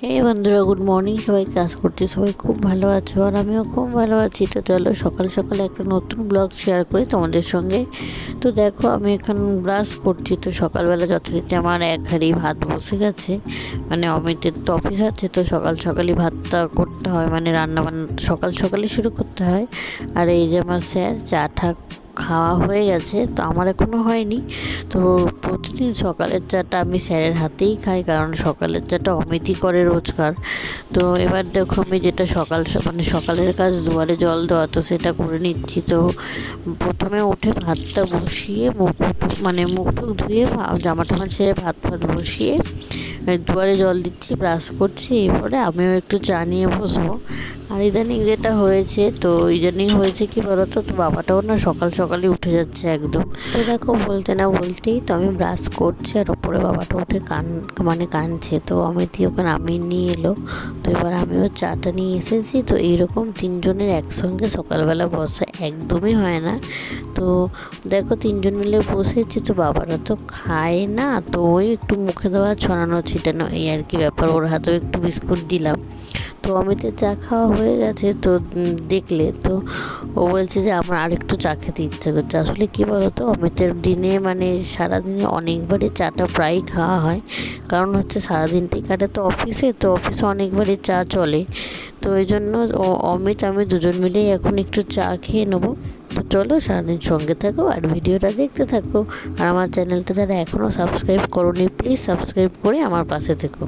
হে বন্ধুরা good morning সবাই কাজ করছি? সবাই খুব ভালো আছো আর আমিও খুব ভালো আছি। তো চলো, সকাল সকাল একটা নতুন ব্লগ শেয়ার করি তোমাদের সঙ্গে। তো দেখো, আমি এখন ব্রাশ করছি। তো সকালবেলা যথারীতি আমার এক হাঁড়ি ভাত বসে গেছে। মানে অমিতের তো অফিস আছে, তো সকাল সকালই ভাতটা করতে হয়। মানে রান্না বান্না সকাল সকালই শুরু করতে হয়। আর এই যে আমার স্যার চা ঠাক খাওয়া হয়ে গেছে, তো আমার এখনও হয়নি। তো প্রতিদিন সকালের চাটা আমি স্যারের হাতেই খাই, কারণ সকালের চাটা অমিতই করে রোজকার। তো এবার দেখো আমি যেটা সকাল মানে সকালের কাজ দুয়ারে জল দেওয়া, তো সেটা করে নিচ্ছি। তো প্রথমে উঠে ভাতটা বসিয়ে মুখ মানে মুখ ধুয়ে জামা টামা ছেড়ে ভাত ভাত বসিয়ে দুয়ারে জল দিচ্ছি, ব্রাশ করছি, এরপরে আমিও একটু চা নিয়ে বসবো। আর ইদানিং যেটা হয়েছে, তো ইদানিং হয়েছে কি বলতো? তো বাবাটাও না সকাল সকালই উঠে যাচ্ছে একদম। তো দেখো, বলতে না বলতেই তো আমি ব্রাশ করছি আর ওপরে বাবাটা উঠে কান মানে কানছে তো আমি দিয়ে ওকে নামিয়ে নিয়ে এলো। তো এবার আমিও চাটা নিয়ে এসেছি। তো এইরকম তিনজনের একসঙ্গে সকালবেলা বসা একদমই হয় না। তো দেখো, তিনজন মিলে বসেছি। তো বাবারা তো খায় না। তো ওই একটু মুখে দেওয়া ছড়ানো ছিটানো, এই আর কি ব্যাপার। ওর হাতেও একটু বিস্কুট দিলাম। তো অমিতের চা খাওয়া হয়ে গেছে, তো দেখলে তো ও বলছে যে আমার আরেকটু চা খেতে ইচ্ছে করছে। আসলে কী বলো তো অমিতের দিনে মানে সারাদিনে অনেকবারই চাটা প্রায়ই খাওয়া হয়। কারণ হচ্ছে সারাদিনটাই কাটে তো অফিসে তো অফিসে অনেকবারই চা চলে। তো ওই জন্য অমিত, আমি দুজন মিলেই এখন একটু চা খেয়ে নেব। তো চলো সারাদিন সঙ্গে থাকো আর ভিডিওটা দেখতে থাকো। আর আমার চ্যানেলটা যারা এখনও সাবস্ক্রাইব করোনি, প্লিজ সাবস্ক্রাইব করে আমার পাশে থেকো।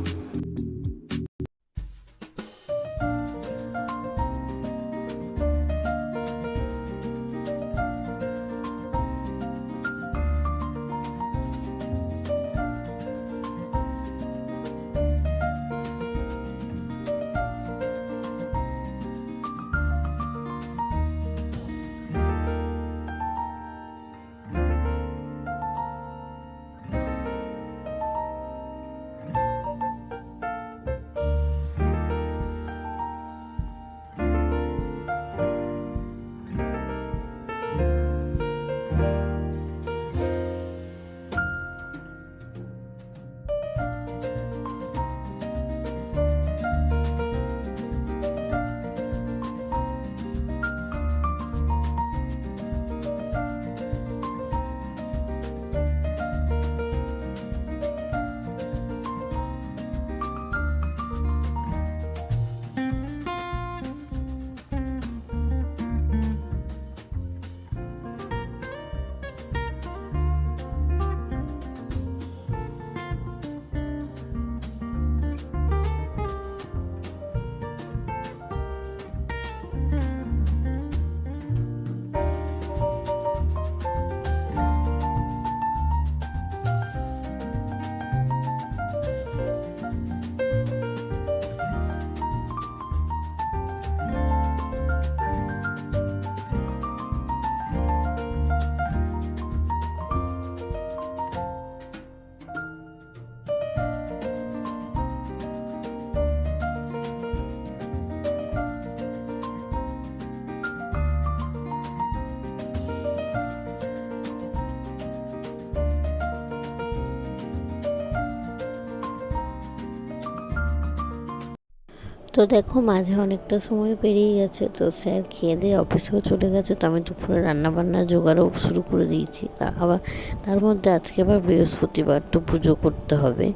তো দেখো মাঝে অনেকটা সময় পেরিয়ে গেছে, তো স্যার খেয়ে দিয়ে অফিসেও চলে গেছে, তো আমি দুপুরে রান্নাবান্না জোগাড়ও শুরু করে দিয়েছি। আবার তার মধ্যে আজকে আবার বৃহস্পতিবার, তো পুজো করতে হবে।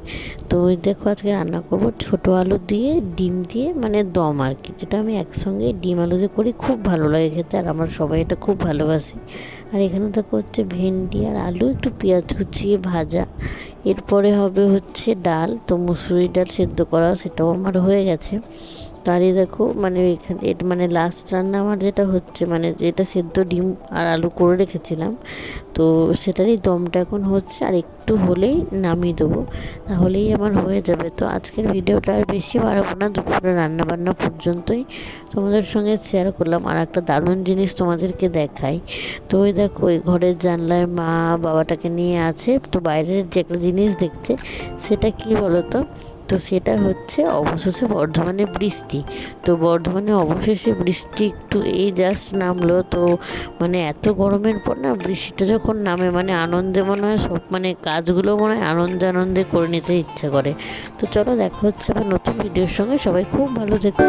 তো ওই দেখো আজকে রান্না করব ছোট আলু দিয়ে, ডিম দিয়ে মানে দম আর কি, যেটা আমি একসঙ্গে ডিম আলু দিয়ে করি, খুব ভালো লাগে খেতে আর আমার সবাই এটা খুব ভালোবাসি। আর এখানে দেখো হচ্ছে ভেন্ডি আর আলু, একটু পেঁয়াজ কুচিয়ে ভাজা এরপরে হবে হচ্ছে ডাল। তো মুসুরি ডাল সেদ্ধ করা সেটাও আমার হয়ে গেছে। তারই দেখো মানে এখানে মানে লাস্ট রান্না আমার যেটা হচ্ছে মানে যেটা সেদ্ধ ডিম আর আলু করে রেখেছিলাম, তো সেটারই দমটা এখন হচ্ছে, আর একটু হলেই নামিয়ে দেবো, তাহলেই আমার হয়ে যাবে। তো আজকের ভিডিওটা আর বেশি বাড়াবো না দুপুরে রান্না বান্না পর্যন্তই তোমাদের সঙ্গে শেয়ার করলাম। আর একটা দারুণ জিনিস তোমাদেরকে দেখাই, তো ওই দেখো ওই ঘরের জানলায় মা বাবাটাকে নিয়ে আছে, তো বাইরের যে একটা জিনিস দেখছে, সেটা কি বলো তো তো সেটা হচ্ছে অবশেষে বর্ধমানে বৃষ্টি। তো বর্ধমানে অবশেষে বৃষ্টি একটু এই জাস্ট নামলো। তো মানে এত গরমের পর না বৃষ্টিটা যখন নামে মানে আনন্দে মনে হয় সব মানে কাজগুলো মনে হয় আনন্দে আনন্দে করে নিতে ইচ্ছা করে। তো চলো দেখা হচ্ছে আবার নতুন ভিডিওর সঙ্গে। সবাই খুব ভালো থেকো।